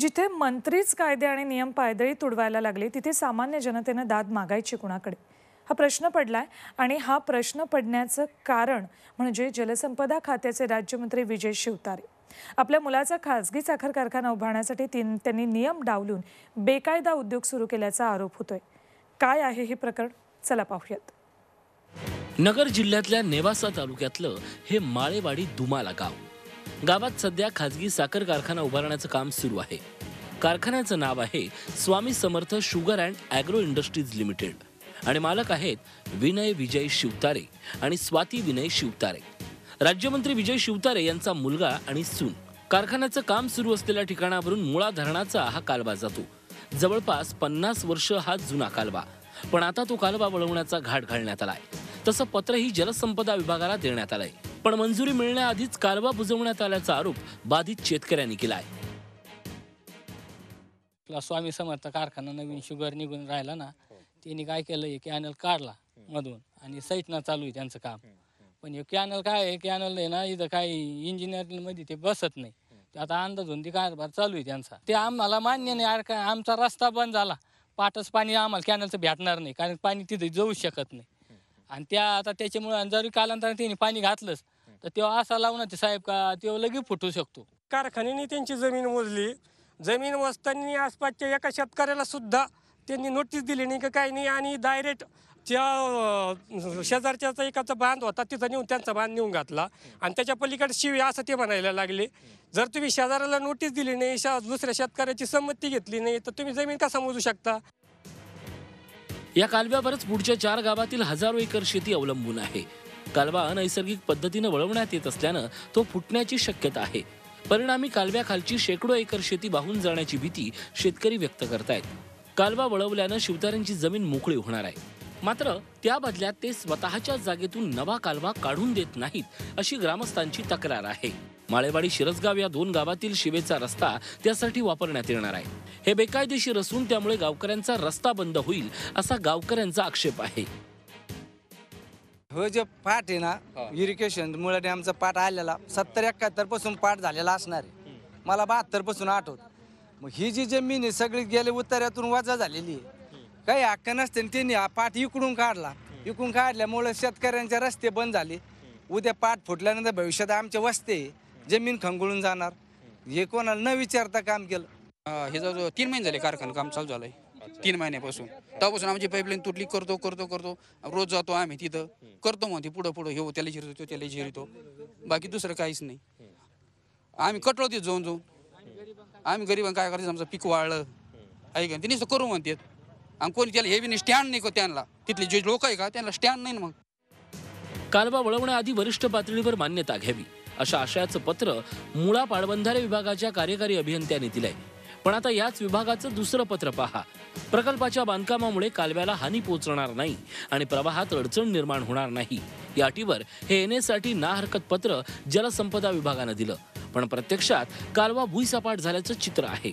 जिथे मंत्रीच कायदे आणि नियम पायदळी तुडवायला लागले तिथे सामान्य जनतेनं दाद मागायची कुणाकडे? हा प्रश्न पडलाय आणि हा प्रश्न पडण्याचं कारण म्हणजे जलसंपदा खात्याचे राज्यमंत्री विजय शिवतारे. आपल्या मुलाचा खासगी साखर कारखाना उभारण्यासाठी तीन त्यांनी नियम डावलून बेकायदा उद्योग सुरू केल्याचा आरोप होतोय. काय आहे हे प्रकरण? चला पाहूयात. नगर जिल्ह्यातल्या नेवासा तालुक्यातलं हे माळेवाडी दुमाला गाव. गावात सध्या खाजगी साखर कारखाना उभारण्याचं काम सुरू आहे. कारखान्याचं नाव आहे Swami Samarth Sugar and Agro Industries Limited. आणि मालक आहेत विनय विजय शिवतारे आणि स्वाती विनय शिवतारे. राज्यमंत्री विजय शिवतारे यांचा मुलगा आणि सून. कारखान्याचं काम सुरू असलेल्या ठिकाणावरून मुळा धरणाचा हा कालवा जातो. जवळपास पन्नास वर्ष हा जुना कालवा. पण आता तो कालवा वळवण्याचा घाट घालण्यात आलाय. तसं पत्रही जलसंपदा विभागाला देण्यात आलंय. पण मंजुरी मिळण्याआधीच कालवा बुजवण्यात आल्याचा आरोप बाधित शेतकऱ्यांनी केलाय. आपला स्वामी समर्थ कारखाना नवीन शुगर निघून राहिला ना त्यांनी काय केलं? हे कॅनल काढला मधून आणि सैटना चालू आहे त्यांचं काम. पण हे कॅनल काय आहे? कॅनल आहे ना इथं काही इंजिनिअरिंगमध्ये ते बसत नाही. ते आता होऊन ते कारभार चालू आहे त्यांचा. ते आम्हाला मान्य नाही. आमचा रस्ता बंद झाला. पाटच पाणी आम्हाला कॅनलचं भेटणार नाही कारण पाणी तिथे जाऊ शकत नाही. आणि त्या आता त्याच्यामुळे जरी कालांतराने त्यांनी पाणी घातलंच तर तेव्हा असा लावून ते साहेब का तेव्हा लगेच फुटू शकतो. कारखान्याने त्यांची जमीन मोजली. जमीन मोजताना आसपासच्या एका शेतकऱ्याला सुद्धा त्यांनी नोटीस दिली नाही का काही नाही आणि डायरेक्ट त्या शेजारच्याचा एकाचा बांध होता तिथं नेऊन त्यांचा बांध नेऊन घातला. आणि त्याच्या पलीकडे शिवी असं ते म्हणायला लागले. जर तुम्ही शेजाऱ्याला नोटीस दिली नाही शा दुसऱ्या शेतकऱ्याची संमती घेतली नाही तर तुम्ही जमीन कसा मोजू शकता? या कालव्यावरच पुढच्या चार गावातील हजारो एकर शेती अवलंबून आहे. कालवा नैसर्गिक पद्धतीनं वळवण्यात येत असल्यानं तो फुटण्याची शक्यता आहे. परिणामी कालव्याखालची शेकडो एकर शेती वाहून जाण्याची भीती शेतकरी व्यक्त करतायत. कालवा वळवल्यानं शिवतऱ्यांची जमीन मोकळी होणार आहे. मात्र त्या बदल्यात ते स्वतःच्या जागेतून नवा कालवा काढून देत नाहीत अशी ग्रामस्थांची तक्रार आहे. माळेवाडी शिरसगाव या दोन गावातील शिवेचा रस्ता त्यासाठी वापरण्यात येणार आहे. हे बेकायदेशीर असून त्यामुळे गावकऱ्यांचा रस्ता बंद होईल असा गावकऱ्यांचा आक्षेप आहे. हो जे पाठ आहे ना इरिगेशन मुळे डॅमचा पाठ आलेला सत्तर एकाहत्तरपासून पाठ झालेला असणार आहे. मला बहात्तरपासून आठवत. मग ही जी जमीन आहे सगळी गेले उतार्यातून वजा झालेली आहे. काही हक्क नसते आणि त्यांनी हा पाठ इकडून काढला. इकडून काढल्यामुळे शेतकऱ्यांचे रस्ते बंद झाले. उद्या पाठ फुटल्यानंतर भविष्यात आमचे वस्ते. जमीन खंगळून जाणार. हे कोणाला न विचारता काम केलं. हे जवळजवळ तीन महिने झाले कारखाना काम चालू झालंय. तीन महिन्यापासून. तेव्हापासून आमची पाईपलाईन तुटली करतो करतो करतो. रोज जातो आम्ही तिथं. करतो म्हणते पुढं पुढं. हे हो, त्याला झिरतो त्याला झिरतो बाकी दुसरं काहीच नाही. आम्ही कटलो तिथं जाऊन जाऊन. आम्ही गरिबांना काय करायचं? आमचं पीक वाळलं. आहे का? ते नुसतं करू म्हणतात आणि कोणी त्याला हे बी स्टँड नाही का त्यांना? तिथले जे लोक आहे का त्यांना स्टँड नाही मग. कालवा वळवण्याआधी वरिष्ठ पातळीवर मान्यता घ्यावी. अशा आशयाचं पत्र मुळा पाटबंधारे विभागाच्या कार्यकारी अभियंत्यांनी दिलंय. पण आता याच विभागाचं दुसरं पत्र पहा. प्रकल्पाच्या बांधकामामुळे कालव्याला हानी पोहोचणार नाही आणि प्रवाहात अडचण निर्माण होणार नाही. या अटीवर हे येण्यासाठी ना हरकत पत्र जलसंपदा विभागानं दिलं. पण प्रत्यक्षात कालवा भुईसपाट झाल्याचं चित्र आहे.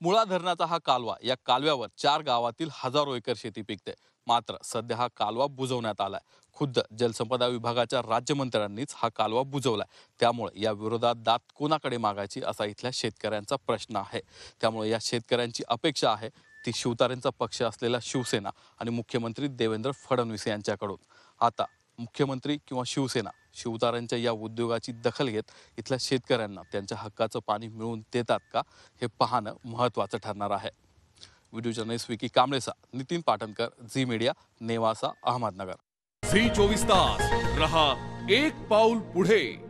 मुळा धरणाचा हा कालवा या कालव्यावर चार गावातील हजारो एकर शेती पिकते. मात्र सध्या हा कालवा बुजवण्यात आलाय. खुद्द जलसंपदा विभागाच्या राज्यमंत्र्यांनीच हा कालवा बुजवलाय. त्यामुळे या विरोधात दात कोणाकडे मागायची असा इथल्या शेतकऱ्यांचा प्रश्न आहे. त्यामुळे या शेतकऱ्यांची अपेक्षा आहे ती शिवतारेंचा पक्ष असलेला शिवसेना आणि मुख्यमंत्री देवेंद्र फडणवीस यांच्याकडून. आता मुख्यमंत्री किंवा शिवसेना शिवतारांच्या या उद्योगाची दखल घेत इथल्या शेतकऱ्यांना त्यांच्या हक्काचं पाणी मिळवून देतात का हे पाहणं महत्त्वाचं ठरणार आहे. Video journalist Vicky कांबळेसा Nitin Patankar Zee Media Nevasa Ahmednagar Zee चोवीस तास. रहा एक पाऊल पुढे.